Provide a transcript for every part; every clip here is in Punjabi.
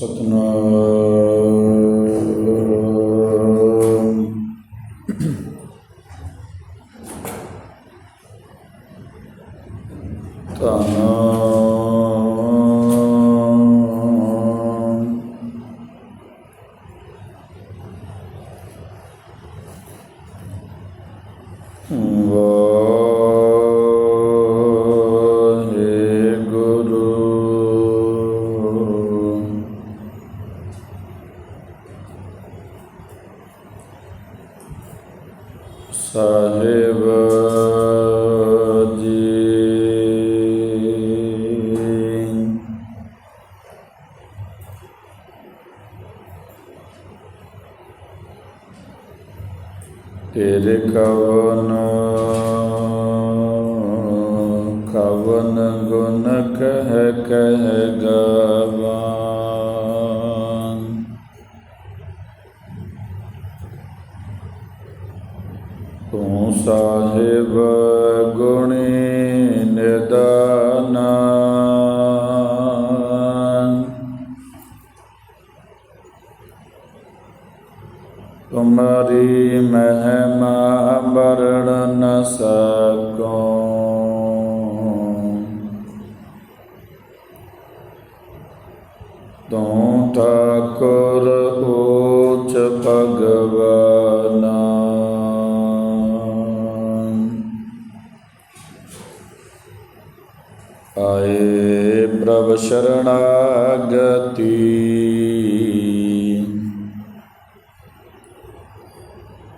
ਸਤਨਾਮ ਸਾਹਿਬ।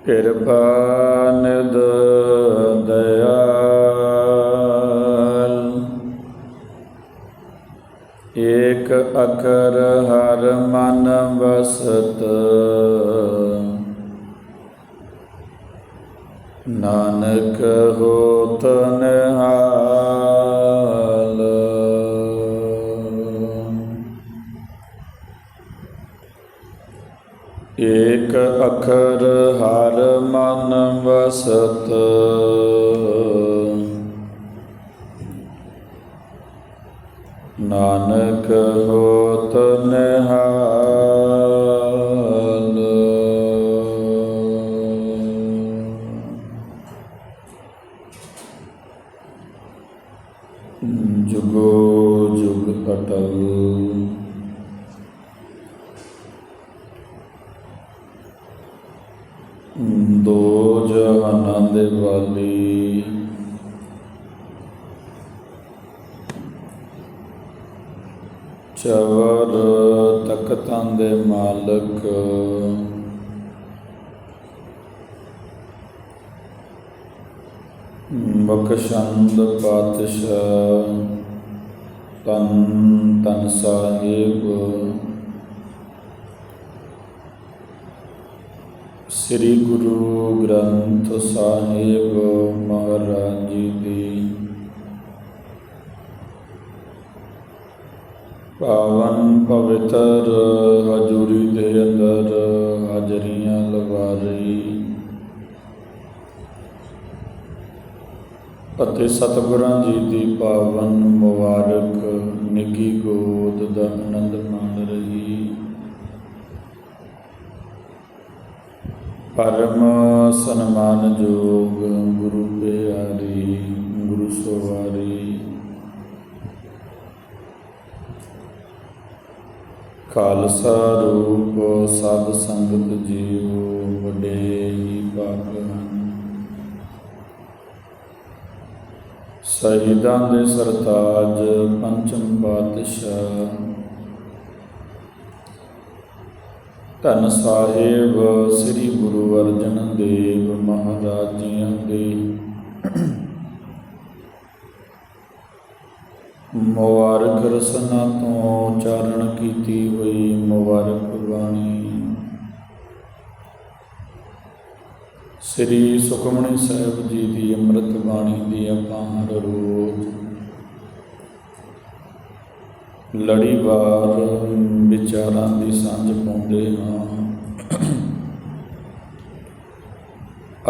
ਕਿਰਪਾ ਨਿਦ ਦਇਆਲ। ਏਕ ਅਕਰ ਹਰ ਮਨ ਵਸਤ। ਨਾਨਕ ਹੋ ਨਾਨਕ ਹੋਤ ਨਿਹਾਲ ਚਵਰ ਤਖਤਾਂ ਦੇ ਮਾਲਕ। ਬਖਸ਼ੰਦ ਪਾਤਸ਼ਾਹ ਤਨ ਤਨ ਸਾਹਿਬ। ਸ੍ਰੀ ਗੁਰੂ ਗ੍ਰੰਥ ਸਾਹਿਬ ਮਹਾਰਾਜ ਜੀ ਦੀ ਪਾਵਨ ਪਵਿੱਤਰ, ਹਜ਼ੂਰੀ ਦੇ ਅੰਦਰ ਹਾਜ਼ਰੀਆਂ ਲਵਾ ਰਹੀ। ਅਤੇ ਸਤਿਗੁਰਾਂ ਜੀ ਦੀ ਪਾਵਨ ਮੁਬਾਰਕ, ਨਿੱਗੀ ਗੋਦ ਦਾ ਆਨੰਦ ਮਾਣ ਰਹੀ। ਪਰਮ ਸਨਮਾਨਯੋਗ ਗੁਰੂ ਪਿਆਰੀ, ਗੁਰੂ ਸਵਾਰੀ। ਖਾਲਸਾ ਰੂਪ, ਸਭ ਸੰਗਤ ਜੀਓ ਵੱਡੇ ਹੀ ਭਾਗ ਹਨ। ਸ਼ਹੀਦਾਂ ਦੇ ਸਰਤਾਜ ਪੰਚਮ ਪਾਤਸ਼ਾਹ। ਧੰਨ ਸਾਹਿਬ, ਸ੍ਰੀ ਗੁਰੂ ਅਰਜਨ ਦੇਵ ਮਹਾਰਾਜ ਜੀਆਂ ਦੇ ਮੁਬਾਰਕ ਰਸਨਾ ਤੋਂ ਉਚਾਰਨ ਕੀਤੀ ਹੋਈ ਮੁਬਾਰਕ ਬਾਣੀ ਸ੍ਰੀ ਸੁਖਮਣੀ ਸਾਹਿਬ ਜੀ ਦੀ ਅੰਮ੍ਰਿਤ ਬਾਣੀ ਦੀ ਆਪਾਂ ਰੂਪ ਰੋਜ਼ ਲੜੀਵਾਰ ਵਿਚਾਰਾਂ ਦੀ ਸਾਂਝ ਪਾਉਂਦੇ ਹਾਂ।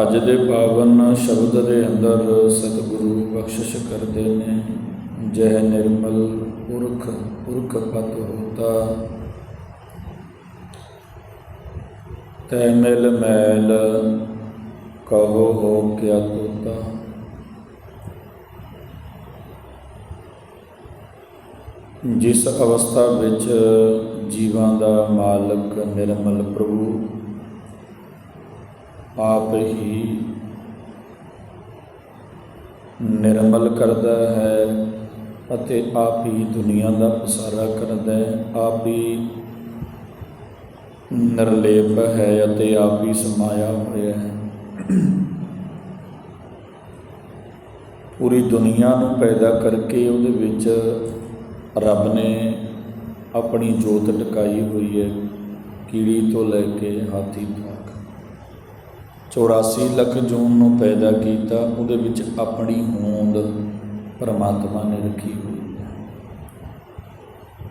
ਅੱਜ ਦੇ ਪਾਵਨ ਸ਼ਬਦ ਦੇ ਅੰਦਰ ਸਤਿਗੁਰੂ ਬਖਸ਼ਿਸ਼ ਕਰਦੇ ਨੇ। ਜੈ ਨਿਰਮਲ ਪੁਰਖ ਪੁਰਖ ਪਤ ਹੋਤਾ। ਤੈ ਮਿਲ ਮੈਲ ਕਹੋ ਹੋ ਕਿਆ ਤੋਤਾ। ਜਿਸ ਅਵਸਥਾ ਵਿੱਚ ਜੀਵਾਂ ਦਾ ਮਾਲਕ ਨਿਰਮਲ ਪ੍ਰਭੂ, ਆਪ ਹੀ ਨਿਰਮਲ ਕਰਦਾ ਹੈ। ਅਤੇ ਆਪ ਹੀ ਦੁਨੀਆ ਦਾ ਪਸਾਰਾ ਕਰਦਾ ਹੈ। ਆਪ ਹੀ ਨਿਰਲੇਪ ਹੈ ਅਤੇ ਆਪ ਹੀ ਸਮਾਇਆ ਹੋਇਆ ਹੈ। ਪੂਰੀ ਦੁਨੀਆ ਨੂੰ ਪੈਦਾ ਕਰਕੇ ਉਹਦੇ ਵਿੱਚ ਰੱਬ ਨੇ ਆਪਣੀ ਜੋਤ ਟਿਕਾਈ ਹੋਈ ਹੈ, ਕੀੜੀ ਤੋਂ ਲੈ ਕੇ ਹਾਥੀ ਤੱਕ। 84 ਲੱਖ ਜੂਨ ਨੂੰ ਪੈਦਾ ਕੀਤਾ, ਉਹਦੇ ਵਿੱਚ ਆਪਣੀ ਹੋਂਦ ਪਰਮਾਤਮਾ ਨੇ ਰੱਖੀ ਹੋਈ ਹੈ।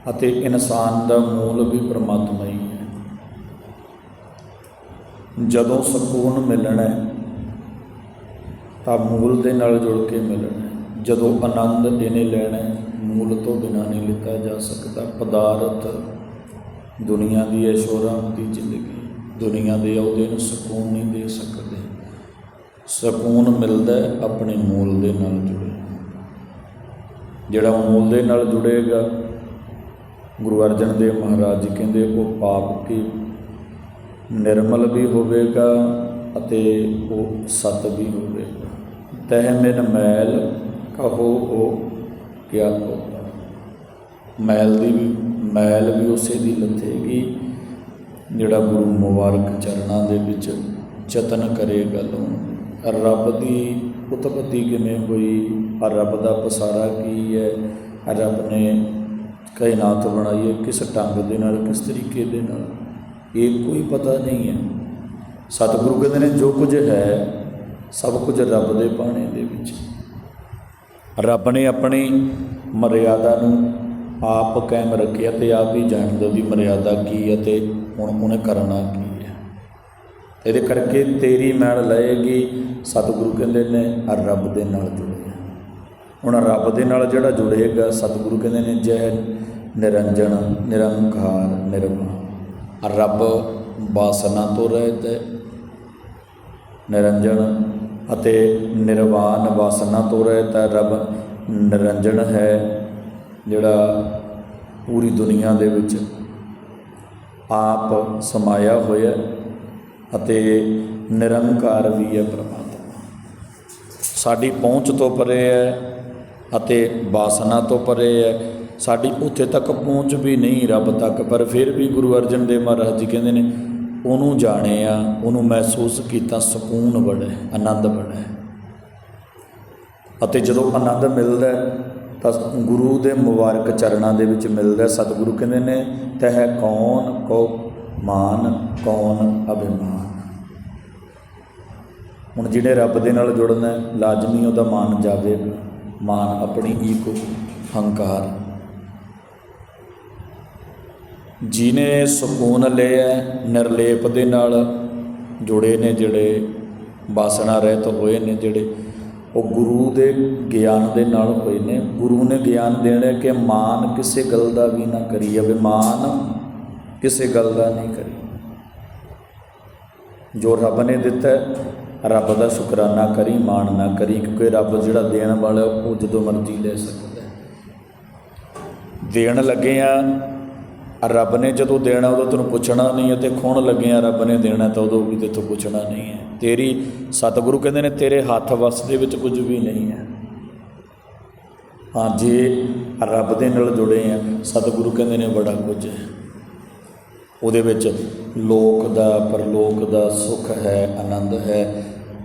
ਅਤੇ ਇਨਸਾਨ ਦਾ ਮੂਲ ਵੀ ਪਰਮਾਤਮਾ ਹੀ ਹੈ। ਜਦੋਂ ਸਕੂਨ ਮਿਲਣਾ ਹੈ, ਤਾਂ ਮੂਲ ਦੇ ਨਾਲ ਜੁੜ ਕੇ ਮਿਲਣਾ ਜਦੋਂ ਆਨੰਦ ਇਹਨੇ ਲੈਣਾ ਮੂਲ ਤੋਂ ਬਿਨਾਂ ਨਹੀਂ ਲਿੱਤਾ ਜਾ ਸਕਦਾ। ਪਦਾਰਥ ਦੁਨੀਆ ਦੀ ਐਸ਼ੋਰਾਮ ਦੀ ਜ਼ਿੰਦਗੀ ਦੁਨੀਆ ਦੇ ਅਹੁਦੇ ਨੂੰ ਸਕੂਨ ਨਹੀਂ ਦੇ ਸਕਦੇ। ਸਕੂਨ ਮਿਲਦਾ ਆਪਣੇ ਮੂਲ ਦੇ ਨਾਲ ਜੁੜੇ। ਜਿਹੜਾ ਮੂਲ ਦੇ ਨਾਲ ਜੁੜੇਗਾ, ਗੁਰੂ ਅਰਜਨ ਦੇਵ ਮਹਾਰਾਜ ਜੀ ਕਹਿੰਦੇ ਉਹ ਪਾਪ ਕੀ ਨਿਰਮਲ ਵੀ ਹੋਵੇਗਾ ਅਤੇ ਉਹ ਸਤ ਵੀ ਹੋਵੇਗਾ। ਤਹਿ ਮਿਨ ਮੈਲ ਕਹੋ ਉਹ ਕਿਆ ਤੋਤਾ ਮੈਲ ਦੀ ਵੀ, ਮੈਲ ਵੀ ਉਸੇ ਦੀ ਲੱਥੇਗੀ ਜਿਹੜਾ ਗੁਰੂ ਮੁਬਾਰਕ ਚਰਨਾਂ ਦੇ ਵਿੱਚ ਯਤਨ ਕਰੇਗਾ ਲਾਉਣ ਰੱਬ ਦੀ ਉਤਪਤੀ ਕਿਵੇਂ ਹੋਈ? ਆ ਰੱਬ ਦਾ ਪਸਾਰਾ ਕੀ ਹੈ? ਰੱਬ ਨੇ ਕਾਇਨਾਤ ਬਣਾਈ ਹੈ ਕਿਸ ਢੰਗ ਦੇ ਨਾਲ, ਕਿਸ ਤਰੀਕੇ ਦੇ ਨਾਲ? ਇਹ ਕੋਈ ਪਤਾ ਨਹੀਂ ਹੈ। ਸਤਿਗੁਰੂ ਕਹਿੰਦੇ ਨੇ, ਜੋ ਕੁਝ ਹੈ, ਸਭ ਕੁਝ ਰੱਬ ਦੇ ਪਾਣੇ ਦੇ ਵਿੱਚ। ਰੱਬ ਨੇ ਆਪਣੀ ਮਰਿਆਦਾ ਨੂੰ ਆਪ ਕਾਇਮ ਰੱਖਿਆ ਤੇ ਆਪ ਹੀ ਜਾਣਦਾ ਵੀ ਮਰਿਆਦਾ ਕੀ ਹੈ ਤੇ ਹੁਣ ਉਹਨੇ ਕਰਨਾ ਕੀ ਹੈ। ਇਹਦੇ ਕਰਕੇ ਤੇਰੀ ਮੈਲ ਲਏਗੀ। ਸਤਿਗੁਰੂ ਕਹਿੰਦੇ ਨੇ, ਰੱਬ ਦੇ ਨਾਲ ਜੁੜ। ਹੁਣ ਰੱਬ ਦੇ ਨਾਲ ਜਿਹੜਾ ਜੁੜੇਗਾ, ਸਤਿਗੁਰੂ ਕਹਿੰਦੇ ਨੇ ਜੈ ਨਿਰੰਜਨ, ਨਿਰੰਕਾਰ ਨਿਰਵਾਣ ਰੱਬ ਬਾਸਨਾ ਤੋਂ ਰਹਿਤ ਹੈ। ਨਿਰੰਜਨ ਅਤੇ ਨਿਰਵਾਣ ਵਾਸਨਾ ਤੋਂ ਰਹਿਤ ਹੈ। ਰੱਬ ਨਿਰੰਜਨ ਹੈ ਜਿਹੜਾ ਪੂਰੀ ਦੁਨੀਆ ਦੇ ਵਿੱਚ ਆਪ ਸਮਾਇਆ ਹੋਇਆ ਅਤੇ ਨਿਰੰਕਾਰ ਵੀ ਹੈ ਪ੍ਰਮਾਤਮਾ। ਸਾਡੀ ਪਹੁੰਚ ਤੋਂ ਪਰੇ ਹੈ। ਅਤੇ ਬਾਸਨਾ ਤੋਂ ਪਰੇ ਹੈ। ਸਾਡੀ ਉੱਥੇ ਤੱਕ ਪਹੁੰਚ ਵੀ ਨਹੀਂ ਰੱਬ ਤੱਕ, ਪਰ ਫਿਰ ਵੀ ਗੁਰੂ ਅਰਜਨ ਦੇਵ ਮਹਾਰਾਜ ਜੀ ਕਹਿੰਦੇ ਨੇ, ਉਹਨੂੰ ਜਾਣਿਆ ਉਹਨੂੰ ਮਹਿਸੂਸ ਕੀਤਾ ਸਕੂਨ ਬੜਾ ਹੈ, ਆਨੰਦ ਬੜਾ ਹੈ। ਅਤੇ ਜਦੋਂ ਆਨੰਦ ਮਿਲਦਾ ਤਾਂ ਗੁਰੂ ਦੇ ਮੁਬਾਰਕ ਚਰਨਾਂ ਦੇ ਵਿੱਚ ਮਿਲਦਾ ਸਤਿਗੁਰੂ ਕਹਿੰਦੇ ਨੇ, ਤਹਿ ਕੌਣ ਕੋ ਮਾਨ, ਕੌਣ ਅਭਿਮਾਨ। ਹੁਣ ਜਿਹੜੇ ਰੱਬ ਦੇ ਨਾਲ ਜੁੜਨਾ ਲਾਜ਼ਮੀ ਉਹਦਾ ਮਾਨ ਜਾਵੇਗਾ। ਮਾਨ ਆਪਣੀ ਈਗੋ ਹੰਕਾਰ। ਜਿਹਨੇ ਸਕੂਨ ਲਿਆ ਹੈ, ਨਿਰਲੇਪ ਦੇ ਨਾਲ ਜੁੜੇ ਨੇ ਜਿਹੜੇ ਬਾਸਨਾ ਰਹਿਤ ਹੋਏ ਨੇ ਜਿਹੜੇ ਉਹ ਗੁਰੂ ਦੇ ਗਿਆਨ ਦੇ ਨਾਲ ਹੋਏ ਨੇ। ਗੁਰੂ ਨੇ ਗਿਆਨ ਦੇਣਾ ਕਿ ਮਾਨ ਕਿਸੇ ਗੱਲ ਦਾ ਵੀ ਨਾ ਕਰੀ ਅਭਿਮਾਨ ਕਿਸੇ ਗੱਲ ਦਾ ਨਹੀਂ ਕਰੀ। ਜੋ ਰੱਬ ਨੇ ਦਿੱਤਾ ਰੱਬ ਦਾ ਸ਼ੁਕਰਾਨਾ ਕਰੀ, ਮਾਣ ਨਾ ਕਰੀ, ਕਿਉਂਕਿ ਰੱਬ ਜਿਹੜਾ ਦੇਣ ਵਾਲਾ, ਉਹ ਜਦੋਂ ਮਰਜ਼ੀ ਲੈ ਸਕਦਾ ਦੇਣ ਲੱਗੇ ਆ, ਰੱਬ ਨੇ ਜਦੋਂ ਦੇਣਾ, ਉਦੋਂ ਤੈਨੂੰ ਪੁੱਛਣਾ ਨਹੀਂ ਹੈ ਤੇ ਖੁਣ ਲੱਗੇ ਆ, ਰੱਬ ਨੇ ਦੇਣਾ ਤਾਂ ਉਦੋਂ ਵੀ ਤੇਥੋਂ ਪੁੱਛਣਾ ਨਹੀਂ ਹੈ। ਤੇਰੀ ਸਤਿਗੁਰੂ ਕਹਿੰਦੇ ਨੇ, ਤੇਰੇ ਹੱਥ ਵੱਸ ਦੇ ਵਿੱਚ ਕੁਝ ਵੀ ਨਹੀਂ ਹੈ। ਹਾਂ, ਜੇ ਰੱਬ ਦੇ ਨਾਲ ਜੁੜੇ ਆ, ਸਤਿਗੁਰੂ ਕਹਿੰਦੇ ਨੇ, ਬੜਾ ਕੁਝ ਹੈ। ਉਹਦੇ ਵਿੱਚ ਲੋਕ ਦਾ, ਪਰਲੋਕ ਦਾ ਸੁੱਖ ਹੈ, ਆਨੰਦ ਹੈ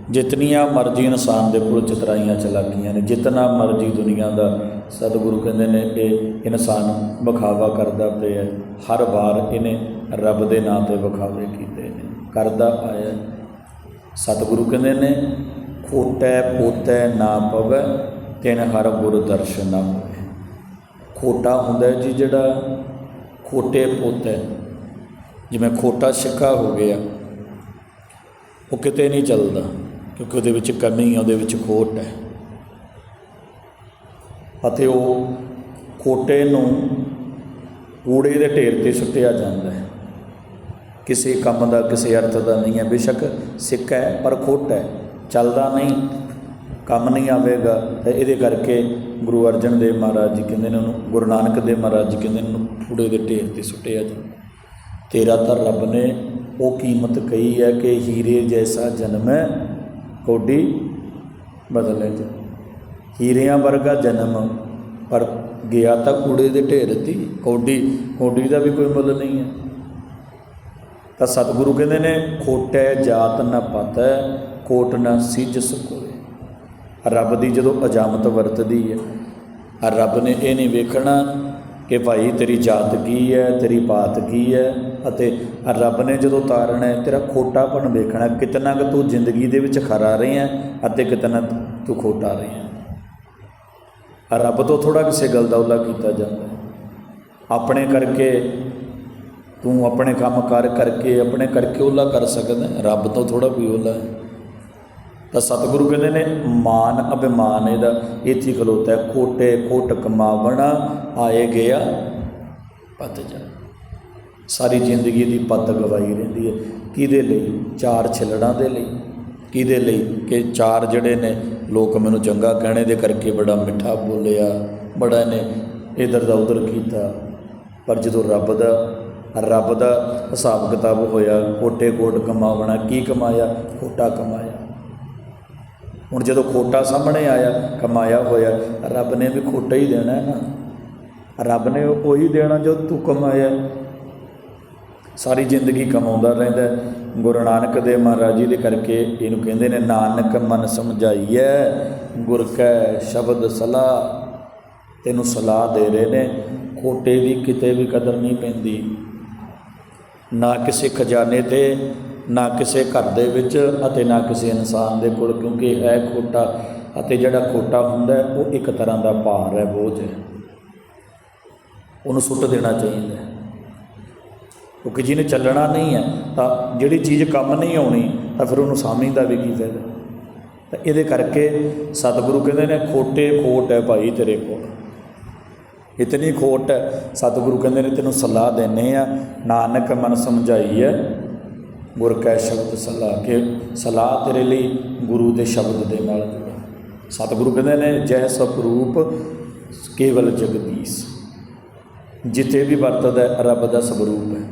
ਜਿਤਨੀਆਂ ਮਰਜ਼ੀ ਇਨਸਾਨ ਦੇ ਕੋਲ ਚਤਰਾਈਆਂ ਚਲਾਕੀਆਂ ਨੇ, ਜਿਤਨਾ ਮਰਜ਼ੀ ਦੁਨੀਆ ਦਾ ਸਤਿਗੁਰੂ ਕਹਿੰਦੇ ਨੇ ਇਹ ਇਨਸਾਨ ਵਿਖਾਵਾ ਕਰਦਾ ਪਿਆ ਹਰ ਵਾਰ ਇਹਨੇ ਰੱਬ ਦੇ ਨਾਂ ਤੇ ਵਿਖਾਵੇ ਕੀਤੇ ਨੇ, ਕਰਦਾ ਆਇਆ ਸਤਿਗੁਰੂ ਕਹਿੰਦੇ ਨੇ, ਖੋਟੈ ਪੋਤੈ ਨਾ ਪਵੈ, ਤਿਨ ਹਰ ਗੁਰ ਦਰਸ਼ਨ ਨਾ ਹੋਵੇ ਖੋਟਾ ਹੁੰਦਾ ਜੀ ਜਿਹੜਾ ਖੋਟੇ ਪੋਤੈ ਜਿਵੇਂ ਖੋਟਾ ਸਿੱਕਾ ਹੋ ਗਿਆ, ਉਹ ਕਿਤੇ ਨਹੀਂ ਚੱਲਦਾ। ਕਿਉਂਕਿ ਉਹਦੇ ਵਿੱਚ ਕਮੀ ਹੈ ਉਹਦੇ ਵਿੱਚ ਖੋਟ ਹੈ। ਅਤੇ ਉਹ ਖੋਟੇ ਨੂੰ ਕੂੜੇ ਦੇ ਢੇਰ ਤੇ ਸੁੱਟਿਆ ਜਾਂਦਾ ਹੈ। ਕਿਸੇ ਕੰਮ ਦਾ, ਕਿਸੇ ਅਰਥ ਦਾ ਨਹੀਂ ਹੈ। ਬੇਸ਼ੱਕ ਸਿੱਕਾ ਹੈ, ਪਰ ਖੋਟ ਹੈ। ਚੱਲਦਾ ਨਹੀਂ, ਕੰਮ ਨਹੀਂ ਆਵੇਗਾ। ਤੇ ਇਹਦੇ ਕਰਕੇ ਗੁਰੂ ਅਰਜਨ ਦੇਵ ਮਹਾਰਾਜ ਜੀ ਕਹਿੰਦੇ ਨੇ ਉਹਨੂੰ, ਗੁਰੂ ਨਾਨਕ ਦੇਵ ਮਹਾਰਾਜ ਜੀ ਕਹਿੰਦੇ ਨੇ ਉਹਨੂੰ ਕੂੜੇ ਦੇ ਢੇਰ ਤੇ ਸੁੱਟਿਆ ਜਾਂਦਾ ਤੇਰਾ ਤਾਂ ਰੱਬ ਨੇ ਉਹ ਕੀਮਤ ਕਹੀ ਹੈ ਕਿ ਹੀਰੇ ਜੈਸਾ ਜਨਮ ਹੈ। ਕੋਡੀ ਬਦਲੇ ਚ ਹੀਰਿਆਂ ਵਰਗਾ ਜਨਮ, ਪਰ ਗਿਆ ਤਾਂ ਕੂੜੇ ਦੇ ਢੇਰ ਤੀ। ਕੋਡੀ ਕੋਡੀ ਦਾ ਵੀ ਕੋਈ ਮੁੱਲ ਨਹੀਂ ਹੈ। ਤਾਂ ਸਤਿਗੁਰੂ ਕਹਿੰਦੇ ਨੇ, ਖੋਟੈ ਜਾਤ ਨਾ ਪਤ, ਕੋਟ ਨਾ ਸਿਜਸ ਕੋਏ ਰੱਬ ਦੀ ਜਦੋਂ ਅਜਾਮਤ ਵਰਤਦੀ ਹੈ ਆ ਰੱਬ ਨੇ ਇਹ ਨਹੀਂ ਵੇਖਣਾ ਕਿ ਭਾਈ ਤੇਰੀ ਜਾਤ ਕੀ ਹੈ, ਤੇਰੀ ਬਾਤ ਕੀ ਹੈ। ਅਤੇ ਰੱਬ ਨੇ ਜਦੋਂ ਤਾਰਨਾ ਹੈ, ਤੇਰਾ ਖੋਟਾਪਣ ਵੇਖਣਾ ਕਿਤਨਾ ਕਿ ਤੂੰ ਜ਼ਿੰਦਗੀ ਦੇ ਵਿੱਚ ਖਰਾ ਰਹੇ ਹੈ ਅਤੇ ਕਿਤਨਾ ਤੂੰ ਖੋਟਾ ਰਹੇ ਹੈ। ਰੱਬ ਤੋਂ ਥੋੜਾ ਕਿਸੇ ਗੱਲ ਦਾ ਉਲਾ ਕੀਤਾ ਜਾਂਦਾ ਆਪਣੇ ਕਰਕੇ ਤੂੰ ਆਪਣੇ ਕੰਮ ਕਰ ਕਰਕੇ, ਆਪਣੇ ਕਰਕੇ ਉਹਲਾ ਕਰ ਸਕਦਾ ਰੱਬ ਤੋਂ ਥੋੜਾ ਕੋਈ ਉਹਲਾ ਹੈ। ਤਾਂ ਸਤਿਗੁਰੂ ਕਹਿੰਦੇ ਨੇ, ਮਾਨ ਅਭਿਮਾਨ ਇਹਦਾ ਇੱਥੇ ਖਲੋਤਾ ਹੈ, ਖੋਟੇ ਖੋਟ ਕਮਾਵਣਾ, ਆਏ ਗਿਆ, ਪਤ ਜਾ। ਸਾਰੀ ਜ਼ਿੰਦਗੀ ਦੀ ਪੱਤ ਗਵਾਈ ਰਹਿੰਦੀ ਹੈ। ਕਿਹਦੇ ਲਈ? ਚਾਰ ਛਿਲੜਾਂ ਦੇ ਲਈ। ਕਿਹਦੇ ਲਈ? ਕਿ ਚਾਰ ਜਿਹੜੇ ਨੇ, ਲੋਕ ਮੈਨੂੰ ਚੰਗਾ ਕਹਿਣੇ ਦੇ ਕਰਕੇ ਬੜਾ ਮਿੱਠਾ ਬੋਲਿਆ, ਬੜਾ ਇਹਨੇ ਇਧਰ ਦਾ ਉਧਰ ਕੀਤਾ। ਪਰ ਜਦੋਂ ਰੱਬ ਦਾ ਰੱਬ ਦਾ ਹਿਸਾਬ ਕਿਤਾਬ ਹੋਇਆ ਕੋਟੇ ਕੋਟ ਕਮਾਵਣਾ ਕੀ ਕਮਾਇਆ? ਖੋਟਾ ਕਮਾਇਆ। ਹੁਣ ਜਦੋਂ ਖੋਟਾ ਸਾਹਮਣੇ ਆਇਆ, ਕਮਾਇਆ ਹੋਇਆ, ਰੱਬ ਨੇ ਵੀ ਖੋਟਾ ਹੀ ਦੇਣਾ ਹੈ ਨਾ। ਰੱਬ ਨੇ ਉਹੀ ਦੇਣਾ ਜੋ ਤੂੰ ਕਮਾਇਆ। ਸਾਰੀ ਜ਼ਿੰਦਗੀ ਕਮਾਉਂਦਾ ਰਹਿੰਦਾ ਗੁਰੂ ਨਾਨਕ ਦੇਵ ਮਹਾਰਾਜ ਜੀ ਦੇ ਕਰਕੇ ਇਹਨੂੰ ਕਹਿੰਦੇ ਨੇ, ਨਾਨਕ ਮਨ ਸਮਝਾਈਐ, ਗੁਰ ਕੈ ਸ਼ਬਦ ਸਲਾਹ। ਤੈਨੂੰ ਸਲਾਹ ਦੇ ਰਹੇ ਨੇ, ਖੋਟੇ ਦੀ ਕਿਤੇ ਵੀ ਕਦਰ ਨਹੀਂ ਪੈਂਦੀ। ਨਾ ਕਿਸੇ ਖਜ਼ਾਨੇ ਤੇ, ਨਾ ਕਿਸੇ ਘਰ ਦੇ ਵਿੱਚ ਅਤੇ ਨਾ ਕਿਸੇ ਇਨਸਾਨ ਦੇ ਕੋਲ, ਕਿਉਂਕਿ ਹੈ ਖੋਟਾ ਅਤੇ ਜਿਹੜਾ ਖੋਟਾ ਹੁੰਦਾ ਉਹ ਇੱਕ ਤਰ੍ਹਾਂ ਦਾ ਭਾਰ ਹੈ, ਬੋਝ ਹੈ। ਉਹਨੂੰ ਸੁੱਟ ਦੇਣਾ ਚਾਹੀਦਾ ਕਿਉਂਕਿ ਜਿਹਨੇ ਚੱਲਣਾ ਨਹੀਂ ਹੈ, ਤਾਂ ਜਿਹੜੀ ਚੀਜ਼ ਕੰਮ ਨਹੀਂ ਆਉਣੀ, ਤਾਂ ਫਿਰ ਉਹਨੂੰ ਸਮਝਦਾ ਵੀ ਕੀ ਫਾਇਦਾ? ਤਾਂ ਇਹਦੇ ਕਰਕੇ ਸਤਿਗੁਰੂ ਕਹਿੰਦੇ ਨੇ, ਖੋਟੇ ਖੋਟ ਹੈ ਭਾਈ ਤੇਰੇ ਕੋਲ। ਇਤਨੀ ਖੋਟ ਹੈ, ਸਤਿਗੁਰੂ ਕਹਿੰਦੇ ਨੇ, ਤੈਨੂੰ ਸਲਾਹ ਦੇਨੇ ਆ। ਨਾਨਕ ਮਨ ਸਮਝਾਈ ਹੈ ਗੁਰ ਕੈ ਸ਼ਬਦ ਸਲਾਹ ਕਿ, ਸਲਾਹ ਤੇਰੇ ਲਈ ਗੁਰੂ ਦੇ ਸ਼ਬਦ ਦੇ ਨਾਲ ਸਤਿਗੁਰੂ ਕਹਿੰਦੇ ਨੇ, ਜੈ ਸਵਰੂਪ, ਕੇਵਲ ਜਗਦੀਸ਼। ਜਿੱਥੇ ਵੀ ਵਰਤਦਾ ਰੱਬ ਦਾ ਸਵਰੂਪ ਹੈ।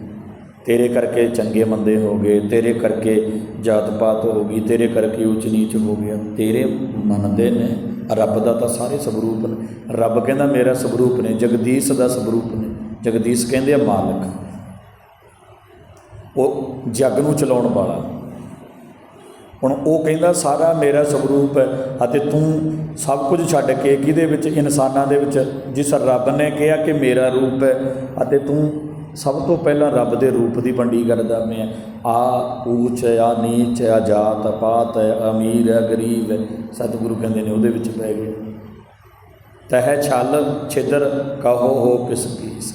ਤੇਰੇ ਕਰਕੇ ਚੰਗੇ ਮੰਦੇ ਹੋ ਗਏ, ਤੇਰੇ ਕਰਕੇ ਜਾਤ ਪਾਤ ਹੋ ਗਈ, ਤੇਰੇ ਕਰਕੇ ਉੱਚ ਨੀਚ ਹੋ ਗਿਆ। ਤੇਰੇ ਮੰਨਦੇ ਨੇ, ਰੱਬ ਦਾ ਤਾਂ ਸਾਰੇ ਸਵਰੂਪ ਨੇ। ਰੱਬ ਕਹਿੰਦਾ ਮੇਰਾ ਸਵਰੂਪ ਨੇ, ਜਗਦੀਸ਼ ਦਾ ਸਵਰੂਪ ਨੇ। ਜਗਦੀਸ਼ ਕਹਿੰਦੇ ਆ ਮਾਲਕ। ਉਹ ਜੱਗ ਨੂੰ ਚਲਾਉਣ ਵਾਲਾ। ਹੁਣ ਉਹ ਕਹਿੰਦਾ, ਸਾਰਾ ਮੇਰਾ ਸਵਰੂਪ ਹੈ ਅਤੇ ਤੂੰ ਸਭ ਕੁਝ ਛੱਡ ਕੇ ਕਿਹਦੇ ਵਿੱਚ, ਇਨਸਾਨਾਂ ਦੇ ਵਿੱਚ? ਜਿਸ ਰੱਬ ਨੇ ਕਿਹਾ ਕਿ ਮੇਰਾ ਰੂਪ ਹੈ ਅਤੇ ਤੂੰ ਸਭ ਤੋਂ ਪਹਿਲਾਂ ਰੱਬ ਦੇ ਰੂਪ ਦੀ ਵੰਡੀ ਕਰਦਾ ਮੈਂ। ਆ ਊਚ ਹੈ ਆ ਨੀਚ, ਆ ਜਾਤ ਪਾਤ ਹੈ ਅਮੀਰ ਹੈ ਗਰੀਬ ਹੈ ਸਤਿਗੁਰੂ ਕਹਿੰਦੇ ਨੇ ਉਹਦੇ ਵਿੱਚ ਪੈ ਗਏ। ਤਹ ਛਲ ਛਿਦਰ ਕਹੋ ਹੋ ਕਿਸ ਕੀਸ।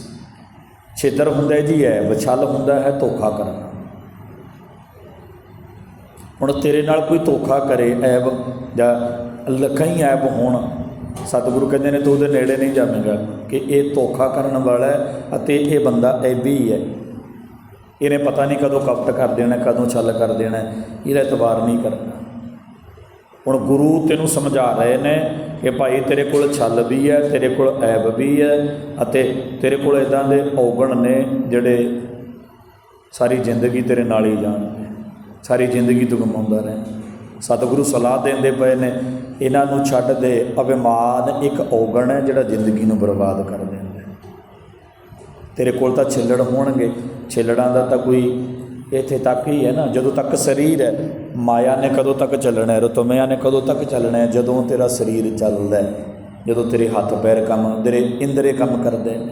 ਛਿਦਰ ਹੁੰਦਾ ਜੀ ਹੈ, ਵਿਛਲ ਹੁੰਦਾ ਹੈ, ਧੋਖਾ ਕਰਨਾ। ਹੁਣ ਤੇਰੇ ਨਾਲ ਕੋਈ ਧੋਖਾ ਕਰੇ, ਐਬ ਜਾਂ ਲੱਖਾਂ ਹੀ ਐਬ ਹੋਣ ਸਤਿਗੁਰੂ ਕਹਿੰਦੇ ਨੇ ਤੂੰ ਉਹਦੇ ਨੇੜੇ ਨਹੀਂ ਜਾਵੇਂਗਾ ਕਿ ਇਹ ਧੋਖਾ ਕਰਨ ਵਾਲਾ ਹੈ ਅਤੇ ਇਹ ਬੰਦਾ ਐਬੀ ਹੈ। ਇਹਨੇ ਪਤਾ ਨਹੀਂ ਕਦੋਂ ਕਪਟ ਕਰ ਦੇਣਾ, ਕਦੋਂ ਛਲ ਕਰ ਦੇਣਾ, ਇਹਦਾ ਇਤਬਾਰ ਨਹੀਂ ਕਰਨਾ। ਹੁਣ ਗੁਰੂ ਤੈਨੂੰ ਸਮਝਾ ਰਹੇ ਨੇ ਕਿ ਭਾਈ ਤੇਰੇ ਕੋਲ ਛਲ ਵੀ ਹੈ, ਤੇਰੇ ਕੋਲ ਐਬ ਵੀ ਹੈ ਅਤੇ ਤੇਰੇ ਕੋਲ ਇਦਾਂ ਦੇ ਔਗਣ ਨੇ ਜਿਹੜੇ ਸਾਰੀ ਜ਼ਿੰਦਗੀ ਤੇਰੇ ਨਾਲ ਹੀ ਜਾਣਗੇ ਸਾਰੀ ਜ਼ਿੰਦਗੀ ਤੂੰ ਗਮਾਉਂਦਾ ਰਹੇ ਸਤਿਗੁਰੂ ਸਲਾਹ ਦਿੰਦੇ ਪਏ ਨੇ ਇਹਨਾਂ ਨੂੰ ਛੱਡ ਦੇ। ਅਭਿਮਾਨ ਇੱਕ ਔਗਣ ਹੈ ਜਿਹੜਾ ਜ਼ਿੰਦਗੀ ਨੂੰ ਬਰਬਾਦ ਕਰ ਦਿੰਦਾ ਤੇਰੇ ਕੋਲ ਤਾਂ ਛਿੱਲੜ ਹੋਣਗੇ। ਛਿੱਲੜਾਂ ਦਾ ਤਾਂ ਕੋਈ ਇੱਥੇ ਤੱਕ ਹੀ ਹੈ ਨਾ। ਜਦੋਂ ਤੱਕ ਸਰੀਰ ਹੈ, ਮਾਇਆ ਨੇ ਕਦੋਂ ਤੱਕ ਚੱਲਣਾ ਹੈ? ਰਤਮਿਆ ਨੇ ਕਦੋਂ ਤੱਕ ਚੱਲਣਾ ਹੈ? ਜਦੋਂ ਤੇਰਾ ਸਰੀਰ ਚੱਲਦਾ ਹੈ, ਜਦੋਂ ਤੇਰੇ ਹੱਥ ਪੈਰ ਕੰਮ, ਤੇਰੇ ਇੰਦਰੇ ਕੰਮ ਕਰਦੇ ਨੇ।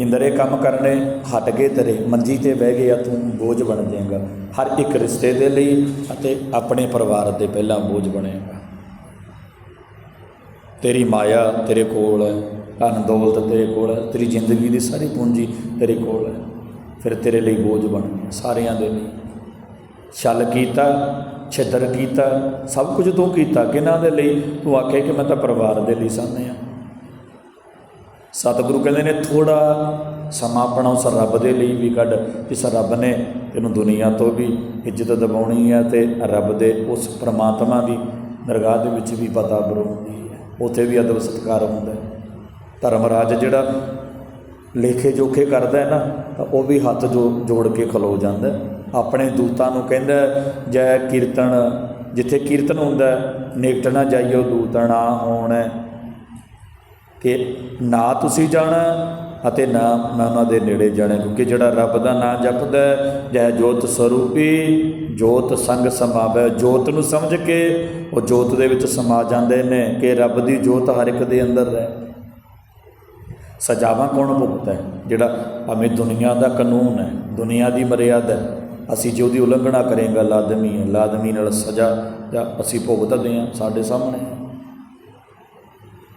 ਇੰਦਰੇ ਕੰਮ ਕਰਨੇ, ਹਟ ਗਏ ਤੇਰੇ, ਮੰਜੀ ਤੇ ਬਹਿ ਗਿਆ ਤੂੰ, ਬੋਝ ਬਣ ਜਾਏਗਾ। ਹਰ ਇੱਕ ਰਿਸ਼ਤੇ ਦੇ ਲਈ ਅਤੇ ਆਪਣੇ ਪਰਿਵਾਰ ਦੇ ਪਹਿਲਾਂ ਬੋਝ ਬਣੇਗਾ। ਤੇਰੀ ਮਾਇਆ ਤੇਰੇ ਕੋਲ ਹੈ, ਧਨ ਦੌਲਤ ਤੇਰੇ ਕੋਲ ਹੈ, ਤੇਰੀ ਜ਼ਿੰਦਗੀ ਦੀ ਸਾਰੀ ਪੂੰਜੀ ਤੇਰੇ ਕੋਲ ਹੈ। ਫਿਰ ਤੇਰੇ ਲਈ ਬੋਝ ਬਣ ਗਿਆ, ਸਾਰਿਆਂ ਦੇ ਲਈ। ਛਲ ਕੀਤਾ, ਛਿੱਦਰ ਕੀਤਾ, ਸਭ ਕੁਝ ਤੂੰ ਕੀਤਾ, ਕਿਹਨਾਂ ਦੇ ਲਈ? ਤੂੰ ਆਖਿਆ ਕਿ ਮੈਂ ਤਾਂ ਪਰਿਵਾਰ ਦੇ ਲਈ ਸਾਹਮਣੇ ਆ। ਸਤਿਗੁਰੂ ਕਹਿੰਦੇ ਨੇ ਥੋੜਾ ਸਮਾਂ ਆਪਣਾ ਉਸ ਰੱਬ ਦੇ ਲਈ ਵੀ ਕੱਢ ਇਸ ਰੱਬ ਨੇ ਤੈਨੂੰ ਦੁਨੀਆ ਤੋਂ ਵੀ ਇੱਜ਼ਤ ਦਿਵਾਉਣੀ ਹੈ ਤੇ ਰੱਬ ਦੇ ਉਸ ਪ੍ਰਮਾਤਮਾ ਦੀ ਦਰਗਾਹ ਦੇ ਵਿੱਚ ਵੀ ਪਤਾ ਬਰੋਂਦੀ ਹੈ। ਉੱਥੇ ਵੀ ਅਦਬ ਸਤਿਕਾਰ ਹੁੰਦਾ ਹੈ। ਧਰਮਰਾਜ ਜਿਹੜਾ ਲੇਖੇ ਜੋਖੇ ਕਰਦਾ ਹੈ ਨਾ ਤਾਂ ਉਹ ਵੀ ਹੱਥ ਜੋ ਜੋੜ ਕੇ ਖਲੋ ਜਾਂਦਾ ਆਪਣੇ ਦੂਤਾਂ ਨੂੰ ਕਹਿੰਦਾ ਜੈ ਕੀਰਤਨ। ਜਿੱਥੇ ਕੀਰਤਨ ਹੁੰਦਾ ਹੈ, ਨਿਕਟ ਨਾ ਜਾਈਓ ਦੂਤਣਾ ਹੋਣ। ਕਿ ਨਾ ਤੁਸੀਂ ਜਾਣਾ ਅਤੇ ਨਾ ਮੈਂ ਉਹਨਾਂ ਦੇ ਨੇੜੇ ਜਾਣਾ ਕਿਉਂਕਿ ਜਿਹੜਾ ਰੱਬ ਦਾ ਨਾਮ ਜਪਦਾ ਹੈ, ਜੈ ਜੋਤ ਸਰੂਪੀ ਜੋਤ ਸੰਗ ਸਮਾਵੈ। ਜੋਤ ਨੂੰ ਸਮਝ ਕੇ ਉਹ ਜੋਤ ਦੇ ਵਿੱਚ ਸਮਾ ਜਾਂਦੇ ਨੇ ਕਿ ਰੱਬ ਦੀ ਜੋਤ ਹਰ ਇੱਕ ਦੇ ਅੰਦਰ ਹੈ। ਸਜ਼ਾਵਾਂ ਕੌਣ ਭੁਗਤਦਾ ਹੈ? ਜਿਹੜਾ ਭਾਵੇਂ ਦੁਨੀਆ ਦਾ ਕਾਨੂੰਨ ਹੈ ਦੁਨੀਆ ਦੀ ਮਰਿਆਦਾ ਹੈ। ਅਸੀਂ ਜੇ ਉਹਦੀ ਉਲੰਘਣਾ ਕਰਾਂਗੇ ਲਾਜ਼ਮੀ ਹੈ। ਲਾਜ਼ਮੀ ਨਾਲ ਸਜ਼ਾ ਜਾਂ ਅਸੀਂ ਭੁਗਤਦੇ ਹਾਂ ਸਾਡੇ ਸਾਹਮਣੇ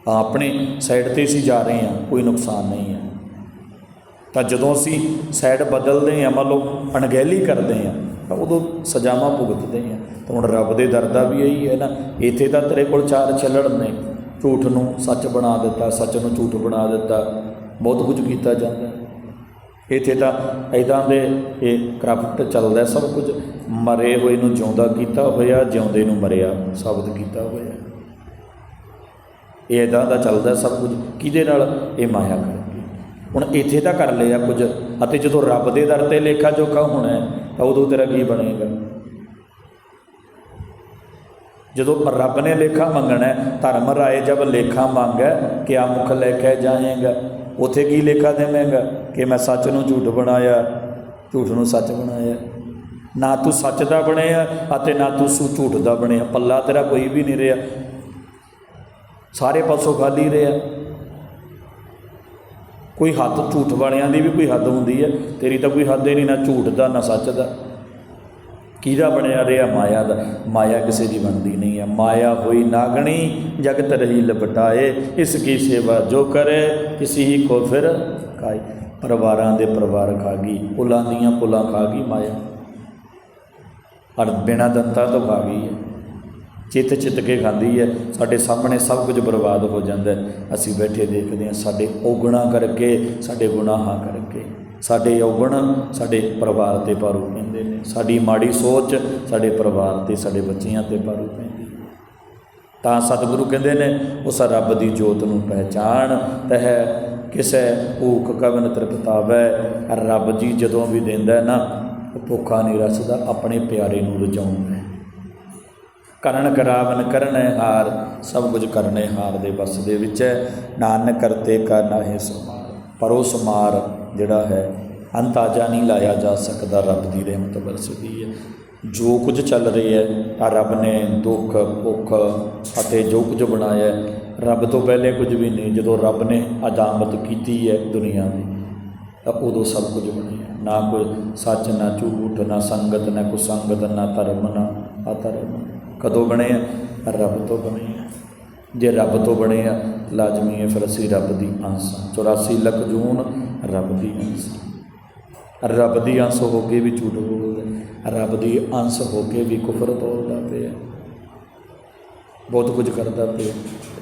ਆਪਣੇ ਸਾਈਡ ਤੇ ਅਸੀਂ ਜਾ ਰਹੇ ਹਾਂ, ਕੋਈ ਨੁਕਸਾਨ ਨਹੀਂ ਹੈ। ਤਾਂ ਜਦੋਂ ਅਸੀਂ ਸਾਈਡ ਬਦਲਦੇ ਹਾਂ, ਮੰਨ ਲਓ ਅਣਗਹਿਲੀ ਕਰਦੇ ਹਾਂ, ਤਾਂ ਉਦੋਂ ਸਜ਼ਾਵਾਂ ਭੁਗਤਦੇ ਹਾਂ। ਤਾਂ ਹੁਣ ਰੱਬ ਦੇ ਦਰ ਦਾ ਵੀ ਇਹੀ ਹੈ ਨਾ, ਇੱਥੇ ਤਾਂ ਤੇਰੇ ਕੋਲ ਚਾਰ ਛੱਲੜ ਨੇ। ਝੂਠ ਨੂੰ ਸੱਚ ਬਣਾ ਦਿੱਤਾ, ਸੱਚ ਨੂੰ ਝੂਠ ਬਣਾ ਦਿੱਤਾ, ਬਹੁਤ ਕੁਝ ਕੀਤਾ ਜਾਂਦਾ। ਇੱਥੇ ਤਾਂ ਐਦਾਂ ਦੇ ਇਹ ਕ੍ਰਾਫਟ ਚੱਲਦਾ ਸਭ ਕੁਝ। ਮਰੇ ਹੋਏ ਨੂੰ ਜਿਉਂਦਾ ਕੀਤਾ ਹੋਇਆ, ਜਿਉਂਦੇ ਨੂੰ ਮਰਿਆ, ਸਾਬਤ ਕੀਤਾ ਹੋਇਆ। ਇਹ ਇਦਾਂ ਦਾ ਚੱਲਦਾ ਸਭ ਕੁਝ, ਕਿਹਦੇ ਨਾਲ? ਇਹ ਮਾਇਆ ਕਰਕੇ। ਹੁਣ ਇੱਥੇ ਤਾਂ ਕਰ ਲਿਆ ਕੁਝ, ਅਤੇ ਜਦੋਂ ਰੱਬ ਦੇ ਦਰ ਤੇ ਲੇਖਾ ਜੋਖਾ ਹੋਣਾ ਤਾਂ ਉਦੋਂ ਤੇਰਾ ਕੀ ਬਣੇਗਾ? ਜਦੋਂ ਰੱਬ ਨੇ ਲੇਖਾ ਮੰਗਣਾ ਧਰਮ ਰਾਏ ਜਬ ਲੇਖਾ ਮੰਗੈ, ਕਿਆ ਮੁਖ ਲੈ ਕੇ ਜਾਏਗਾ? ਉਥੇ ਕੀ ਲੇਖਾ ਦੇਵੇਂਗਾ? ਕਿ ਮੈਂ ਸੱਚ ਨੂੰ ਝੂਠ ਬਣਾਇਆ, ਝੂਠ ਨੂੰ ਸੱਚ ਬਣਾਇਆ। ਨਾ ਤੂੰ ਸੱਚ ਦਾ ਬਣਿਆ, ਅਤੇ ਨਾ ਤੂੰ ਸੂ ਝੂਠ ਦਾ ਬਣਿਆ। ਪੱਲਾ ਤੇਰਾ ਕੋਈ ਵੀ ਨਹੀਂ ਰਿਹਾ। ਸਾਰੇ ਪਾਸੋਂ ਖਾਲੀ ਰਿਹਾ ਕੋਈ ਹੱਦ ਝੂਠ ਵਾਲਿਆਂ ਦੀ ਵੀ ਕੋਈ ਹੱਦ ਹੁੰਦੀ ਹੈ ਤੇਰੀ ਤਾਂ ਕੋਈ ਹੱਦ ਹੀ ਨਹੀਂ, ਨਾ ਝੂਠ ਦਾ, ਨਾ ਸੱਚ ਦਾ। ਕਿਹਦਾ ਬਣਿਆ ਰਿਹਾ ਮਾਇਆ ਦਾ? ਮਾਇਆ ਕਿਸੇ ਦੀ ਬਣਦੀ ਨਹੀਂ ਹੈ ਮਾਇਆ ਹੋਈ ਨਾਗਣੀ, ਜਗਤ ਰਹੀ ਲਪਟਾਏ। ਇਸ ਕੀ ਸੇਵਾ ਜੋ ਕਰੇ, ਕਿਸੇ ਹੀ ਕੋ ਫਿਰ ਕਾਈ ਪਰਿਵਾਰਾਂ ਦੇ ਪਰਿਵਾਰ ਖਾ ਗਈ, ਪੁਲਾਂ ਦੀਆਂ ਪੁਲਾਂ ਖਾ ਗਈ ਮਾਇਆ। ਅਰ ਬਿਨਾਂ ਦੰਤਾ ਤੋਂ ਖਾ ਗਈ ਹੈ ਚਿੱਤ ਚਿੱਤ ਕੇ ਖਾਂਦੀ ਹੈ, ਸਾਡੇ ਸਾਹਮਣੇ ਸਭ ਕੁਝ ਬਰਬਾਦ ਹੋ ਜਾਂਦਾ ਅਸੀਂ ਬੈਠੇ ਦੇਖਦੇ ਹਾਂ, ਸਾਡੇ ਔਗਣਾ ਕਰਕੇ, ਸਾਡੇ ਗੁਨਾਹਾਂ ਕਰਕੇ। ਸਾਡੇ ਔਗਣ ਸਾਡੇ ਪਰਿਵਾਰ ਤੇ ਪਾਰੂ ਪੈਂਦੇ ਨੇ। ਸਾਡੀ ਮਾੜੀ ਸੋਚ ਸਾਡੇ ਪਰਿਵਾਰ ਤੇ, ਸਾਡੇ ਬੱਚਿਆਂ ਤੇ ਪਾਰੂ ਪੈਂਦੀ ਹੈ। ਤਾਂ ਸਤਿਗੁਰੂ ਕਹਿੰਦੇ ਨੇ, ਉਸ ਰੱਬ ਦੀ ਜੋਤ ਨੂੰ ਪਹਿਚਾਨ ਤਹ ਕਿਸੈ ਭੂਖ ਕਵਨ ਤ੍ਰਿਪਤਾਵੈ। ਰੱਬ ਜੀ ਜਦੋਂ ਵੀ ਦਿੰਦਾ ਨਾ, ਉਹ ਭੁੱਖਾ ਨਹੀਂ ਰਸਦਾ, ਆਪਣੇ ਪਿਆਰੇ ਨੂੰ ਰਜਾਉਂਦਾ ਕਰਨ ਕਰਾਵਨ ਕਰਨੈ ਹਾਰ ਸਭ ਕੁਝ ਕਰਨੇ ਹਾਰ ਦੇ ਬਸ ਦੇ ਵਿੱਚ ਹੈ। ਨਾਨਕ ਕਰਤੇ ਕਾ ਨਾਹੀ ਸਮਾਰ। ਪਰ ਉਹ ਸਮਾਰ ਜਿਹੜਾ ਹੈ ਅੰਤਾਜਾ ਨਹੀਂ ਲਾਇਆ ਜਾ ਸਕਦਾ ਰੱਬ ਦੀ ਰਹਿਮਤ ਵਰਸਦੀ ਹੈ। ਜੋ ਕੁਝ ਚੱਲ ਰਿਹਾ ਹੈ ਆ ਰੱਬ ਨੇ ਦੁੱਖ ਭੁੱਖ ਅਤੇ ਜੋ ਕੁਝ ਬਣਾਇਆ ਹੈ, ਰੱਬ ਤੋਂ ਪਹਿਲੇ ਕੁਝ ਵੀ ਨਹੀਂ। ਜਦੋਂ ਰੱਬ ਨੇ ਅਜਾਮਤ ਕੀਤੀ ਹੈ ਦੁਨੀਆ ਦੀ ਤਾਂ ਉਦੋਂ ਸਭ ਕੁਝ ਬਣਿਆ ਨਾ ਕੋਈ ਸੱਚ ਨਾ ਝੂਠ ਨਾ ਸੰਗਤ ਨਾ ਕੁਸੰਗਤ ਨਾ ਧਰਮ ਨਾ ਅਧਰਮ। ਕਦੋਂ ਬਣੇ ਆ? ਰੱਬ ਤੋਂ ਬਣੇ ਆ। ਜੇ ਰੱਬ ਤੋਂ ਬਣੇ ਆ, ਲਾਜ਼ਮੀ ਹੈ ਫਿਰ ਅਸੀਂ ਰੱਬ ਦੀ ਅੰਸ਼ ਹਾਂ। 84 ਲੱਖ ਜੂਨ ਰੱਬ ਦੀ ਅੰਸ਼ ਰੱਬ ਦੀ ਅੰਸ਼ ਹੋ ਕੇ ਵੀ ਝੂਠ ਬੋਲਦਾ ਰੱਬ ਦੀ ਅੰਸ਼ ਹੋ ਕੇ ਵੀ ਕੁਫਰ ਤੋੜਦਾ ਪਿਆ। ਬਹੁਤ ਕੁਝ ਕਰਦਾ ਪਿਆ।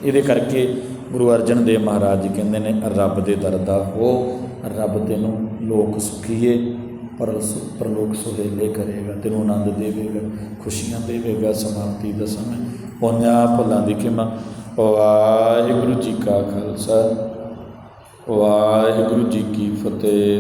ਇਹਦੇ ਕਰਕੇ ਗੁਰੂ ਅਰਜਨ ਦੇਵ ਮਹਾਰਾਜ ਜੀ ਕਹਿੰਦੇ ਨੇ, ਰੱਬ ਦੇ ਦਰ ਦਾ ਹੋ, ਰੱਬ ਤੈਨੂੰ ਲੋਕ ਸੁਖੀਏ। ਪਰ ਪਰਲੋਕ ਸੁਹੇਲੇ ਕਰੇਗਾ, ਤੈਨੂੰ ਆਨੰਦ ਦੇਵੇਗਾ, ਖੁਸ਼ੀਆਂ ਦੇਵੇਗਾ, ਸਮਾਪਤੀ ਦਾ ਸਮੇਂ। ਉਹਨਾਂ ਭੁੱਲਾਂ ਦੀ ਖਿਮਾ। ਵਾਹਿਗੁਰੂ ਜੀ ਕਾ ਖਾਲਸਾ, ਵਾਹਿਗੁਰੂ ਜੀ ਕੀ ਫਤਿਹ।